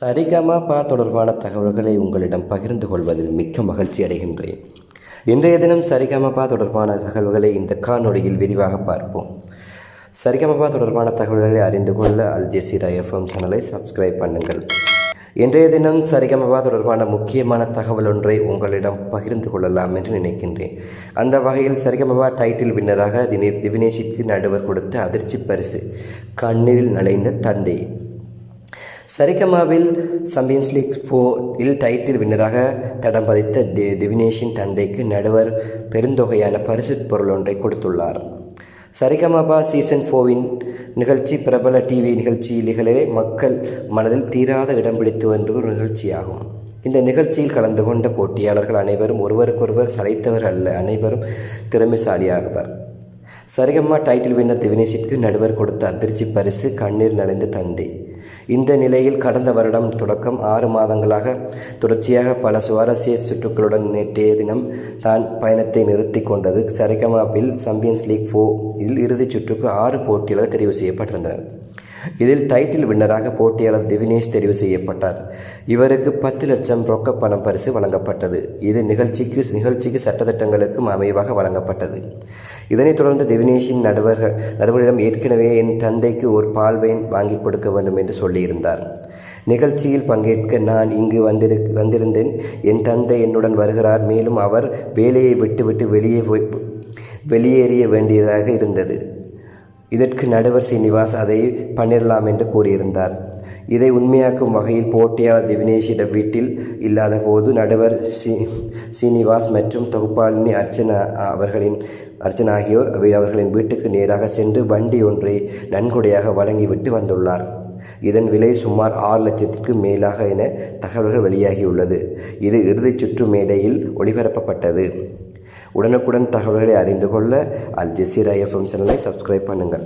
சரிகமப தொடர்பான தகவல்களை உங்களிடம் பகிர்ந்து கொள்வதில் மிக்க மகிழ்ச்சி அடைகின்றேன். இன்றைய தினம் சரிகமபா தொடர்பான தகவல்களை இந்த காணொளியில் விரிவாக பார்ப்போம். சரிகமப தொடர்பான தகவல்களை அறிந்து கொள்ள அல் ஜெசீரா எஃப்எம் சேனலை சப்ஸ்கிரைப் பண்ணுங்கள். இன்றைய தினம் சரிகமபா தொடர்பான முக்கியமான தகவல் ஒன்றை உங்களிடம் பகிர்ந்து கொள்ளலாம் என்று நினைக்கின்றேன். அந்த வகையில் சரிகமபா டைட்டில் வின்னராக தினே திவினேஷிற்கு நடுவர் கொடுத்த அதிர்ச்சி பரிசு கண்ணீரில் நலைந்த தந்தை. சரிகமாவில் சம்பியன்ஸ் லீக் இல் டைட்டில் வின்னராக தடம் பதித்த தி திவினேஷின் தந்தைக்கு நடுவர் பெருந்தொகையான பரிசு பொருள் ஒன்றை கொடுத்துள்ளார். சரிகமபா சீசன் ஃபோவின் நிகழ்ச்சி பிரபல டிவி நிகழ்ச்சியிலே மக்கள் மனதில் தீராத இடம் பிடித்து வந்த ஒரு நிகழ்ச்சியாகும். இந்த நிகழ்ச்சியில் கலந்து கொண்ட போட்டியாளர்கள் அனைவரும் ஒருவருக்கொருவர் சளைத்தவர் அல்ல அனைவரும் திறமைசாலியாகவர். சரிகம்மா டைட்டில் வின்னர் திவினேஷிற்கு நடுவர் கொடுத்த அதிர்ச்சி பரிசு கண்ணீர் நனைந்த தந்தை. இந்த நிலையில் கடந்த வருடம் தொடக்கம் ஆறு மாதங்களாக தொடர்ச்சியாக பல சுவாரஸ்ய சுற்றுக்களுடன் நேற்றைய தினம் தான் பயணத்தை நிறுத்தி கொண்டது. சரிகமாவில் சாம்பியன்ஸ் லீக் ஃபோ இதில் இறுதிச் சுற்றுக்கு ஆறு போட்டிகளாக தெரிவு செய்யப்பட்டிருந்தனர் இதில் டைட்டில் வின்னராக போட்டியாளர் திவினேஷ் தெரிவு செய்யப்பட்டார். இவருக்கு பத்து லட்சம் ரொக்க பணம் பரிசு வழங்கப்பட்டது. இது நிகழ்ச்சிக்கு நிகழ்ச்சிக்கு சட்டத்திட்டங்களுக்கும் அமைவாக வழங்கப்பட்டது. இதனைத் தொடர்ந்து திவினேஷின் நடுவர்கள் நடுவரிடம் ஏற்கனவே என் தந்தைக்கு ஒரு பால்வேன் வாங்கி கொடுக்க வேண்டும் என்று சொல்லியிருந்தார். நிகழ்ச்சியில் பங்கேற்க நான் இங்கு வந்திரு வந்திருந்தேன். என் தந்தை என்னுடன் வருகிறார். மேலும் அவர் வேலையை விட்டுவிட்டு வெளியே போய் வெளியேறிய வேண்டியதாக இருந்தது. இதற்கு நடுவர் சீனிவாஸ் அதை பண்ணிடலாம் என்று கூறியிருந்தார். இதை உண்மையாக்கும் வகையில் போட்டியாளர் திவினேஷிட வீட்டில் இல்லாத போது நடுவர் சி சீனிவாஸ் மற்றும் தொகுப்பாளினி அர்ச்சனா அவர்களின் அர்ச்சனா ஆகியோர் அவர்களின் வீட்டுக்கு நேராக சென்று வண்டி ஒன்றை நன்கொடையாக வழங்கிவிட்டு வந்துள்ளார். இதன் விலை சுமார் ஆறு லட்சத்திற்கு மேலாக என தகவல்கள் வெளியாகியுள்ளது. இது இறுதிச் சுற்று மேடையில் ஒளிபரப்பப்பட்டது. உடனுக்குடன் தகவல்களை அறிந்து கொள்ள அல் ஜெசீரா எஃப்எம் சேனலை சப்ஸ்கிரைப் பண்ணுங்கள்.